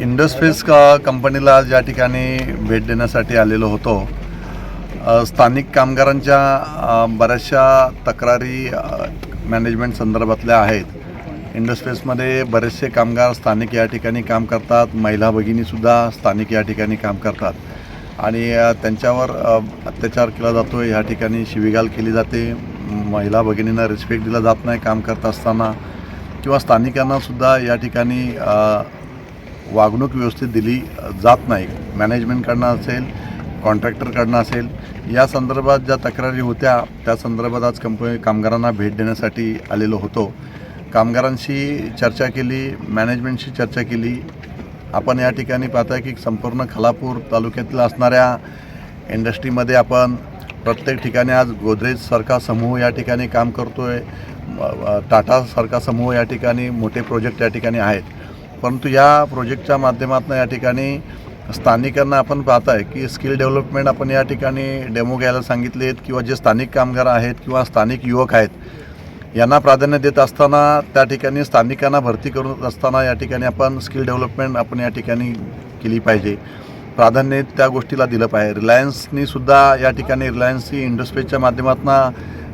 Industries का कंपनीला ज्या ठिकाणी भेट देण्यासाठी आलेलो होतो स्थानिक कामगारांच्या बऱ्याचशा तक्रारी मॅनेजमेंट संदर्भातल्या आहेत. इंडस्ट्रीजमध्ये बरेचसे कामगार स्थानिक या ठिकाणी काम करतात महिला भगिनीसुद्धा स्थानिक या ठिकाणी काम करतात. आणि त्यांच्यावर अत्याचार केला जातो या ठिकाणी शिवीगाल केली जाते. महिला भगिनींना रिस्पेक्ट दिला जात नाही काम करत असताना. किंवा स्थानिकांनासुद्धा या ठिकाणी वागणूक व्यवस्थित दिली जात नाही. मॅनेजमेंटकडनं असेल कॉन्ट्रॅक्टरकडनं असेल या संदर्भात ज्या तक्रारी होत्या त्या संदर्भात आज कंपनी कामगारांना भेट देण्यासाठी आलेलो होतो. कामगारांशी चर्चा केली मॅनेजमेंटशी चर्चा केली. आपण या ठिकाणी पाहता की संपूर्ण खालापूर तालुक्यातील असणाऱ्या इंडस्ट्रीमध्ये आपण प्रत्येक ठिकाणी आज गोदरेजसारखा समूह या ठिकाणी काम करतो आहे टाटासारखा समूह या ठिकाणी मोठे प्रोजेक्ट या ठिकाणी आहेत. परंतु या प्रोजेक्टच्या माध्यमातून या ठिकाणी स्थानिकांना आपण पाहत आहे की स्किल डेव्हलपमेंट आपण या ठिकाणी डेमो घ्यायला सांगितलेत किंवा जे स्थानिक कामगार आहेत किंवा स्थानिक युवक आहेत यांना प्राधान्य देत असताना त्या ठिकाणी स्थानिकांना भरती करून असताना या ठिकाणी आपण स्किल डेव्हलपमेंट आपण या ठिकाणी केली पाहिजे. प्राधान्य त्या गोष्टीला दिलं पाहिजे. रिलायन्सनी सुद्धा या ठिकाणी रिलायन्सची इंडस्ट्रीजच्या माध्यमातून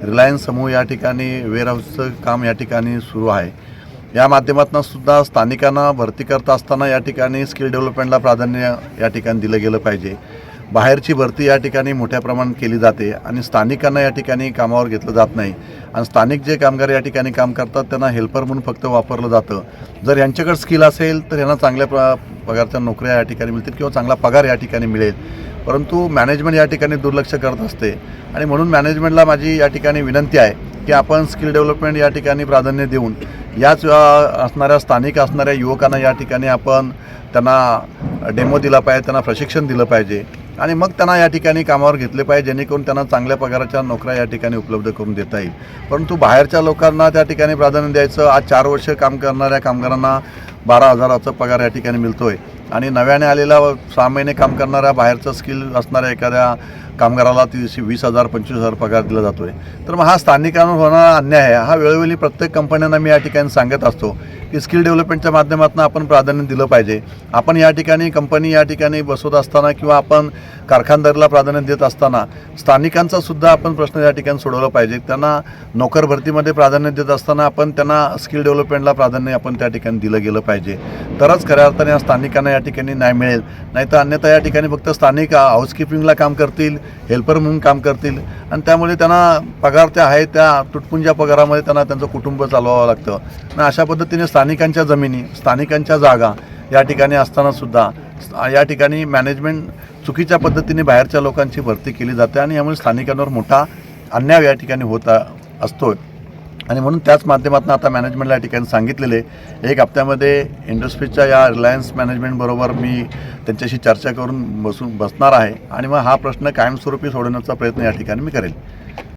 रिलायन्स समूह या ठिकाणी वेअरहाऊसचं काम या ठिकाणी सुरू आहे. या माध्यमातून सुद्धा स्थानिकांना भरती करत असताना या ठिकाणी स्किल डेव्हलपमेंटला प्राधान्य या ठिकाणी दिलं गेलं पाहिजे बाहेरची भरती या ठिकाणी मोठ्या प्रमाणात केली जाते आणि स्थानिकांना या ठिकाणी कामावर घेतलं जात नाही आणि स्थानिक जे कामगार या ठिकाणी काम करतात त्यांना हेल्पर म्हणून फक्त वापरलं जातं जर यांच्याकडे स्किल असेल तर यांना चांगल्या प्र पगारच्या नोकऱ्या या ठिकाणी मिळतील किंवा चांगला पगार या ठिकाणी मिळेल परंतु मॅनेजमेंट या ठिकाणी दुर्लक्ष करत असते आणि म्हणून मॅनेजमेंटला माझी या ठिकाणी विनंती आहे की आपण स्किल डेव्हलपमेंट या ठिकाणी प्राधान्य देऊन याच असणाऱ्या स्थानिक असणाऱ्या युवकांना या ठिकाणी आपण त्यांना डेमो दिला पाहिजे त्यांना प्रशिक्षण दिलं पाहिजे आणि मग त्यांना या ठिकाणी कामावर घेतले पाहिजे जेणेकरून त्यांना चांगल्या पगाराच्या नोकऱ्या या ठिकाणी उपलब्ध करून देता येईल. परंतु बाहेरच्या लोकांना त्या ठिकाणी प्राधान्य द्यायचं आज चार वर्ष काम करणाऱ्या कामगारांना बारा हजाराचा पगार या ठिकाणी मिळतो आहे आणि नव्याने आलेला सहा महिने काम करणाऱ्या बाहेरचं स्किल असणाऱ्या एखाद्या कामगाराला तीनशे वीस हजार पंचवीस हजार पगार दिला जातो आहे तर मग हा स्थानिकांवर होणारा अन्याय आहे. हा वेळोवेळी प्रत्येक कंपन्यांना मी या ठिकाणी सांगत असतो. की स्किल डेव्हलपमेंटच्या माध्यमातून आपण प्राधान्य दिलं पाहिजे. आपण या ठिकाणी कंपनी या ठिकाणी बसवत असताना किंवा आपण कारखानदारीला प्राधान्य देत असताना स्थानिकांचा सुद्धा आपण प्रश्न या ठिकाणी सोडवला पाहिजे. त्यांना नोकर भरतीमध्ये प्राधान्य देत असताना आपण त्यांना स्किल डेव्हलपमेंटला प्राधान्य आपण त्या ठिकाणी दिलं गेलं पाहिजे. तरच खऱ्या अर्थाने या स्थानिकांना या ठिकाणी न्याय मिळेल. नाहीतर अन्यथा या ठिकाणी फक्त स्थानिक हाऊसकीपिंगला काम करतील हेल्पर म्हणून काम करतील आणि त्यामुळे त्यांना पगार त्या आहे त्या तुटपुंज्या पगारामध्ये त्यांना त्यांचं कुटुंब चालवावं लागतं. आणि अशा पद्धतीने स्थानिक स्थानिकांच्या जमिनी स्थानिकांच्या जागा या ठिकाणी असताना सुद्धा या ठिकाणी मॅनेजमेंट चुकीच्या पद्धतीने बाहेरच्या लोकांची भरती केली जाते आणि यामुळे स्थानिकांवर मोठा अन्याय या ठिकाणी होता असतो आणि म्हणून त्याच माध्यमातून आता मॅनेजमेंटला या ठिकाणी सांगितलेले एक हप्त्यामध्ये इंडस्ट्रीजच्या या रिलायन्स मॅनेजमेंटबरोबर मी त्यांच्याशी चर्चा करून बसून बसणार आहे आणि मग हा प्रश्न कायमस्वरूपी सोडवण्याचा प्रयत्न या ठिकाणी मी करेल.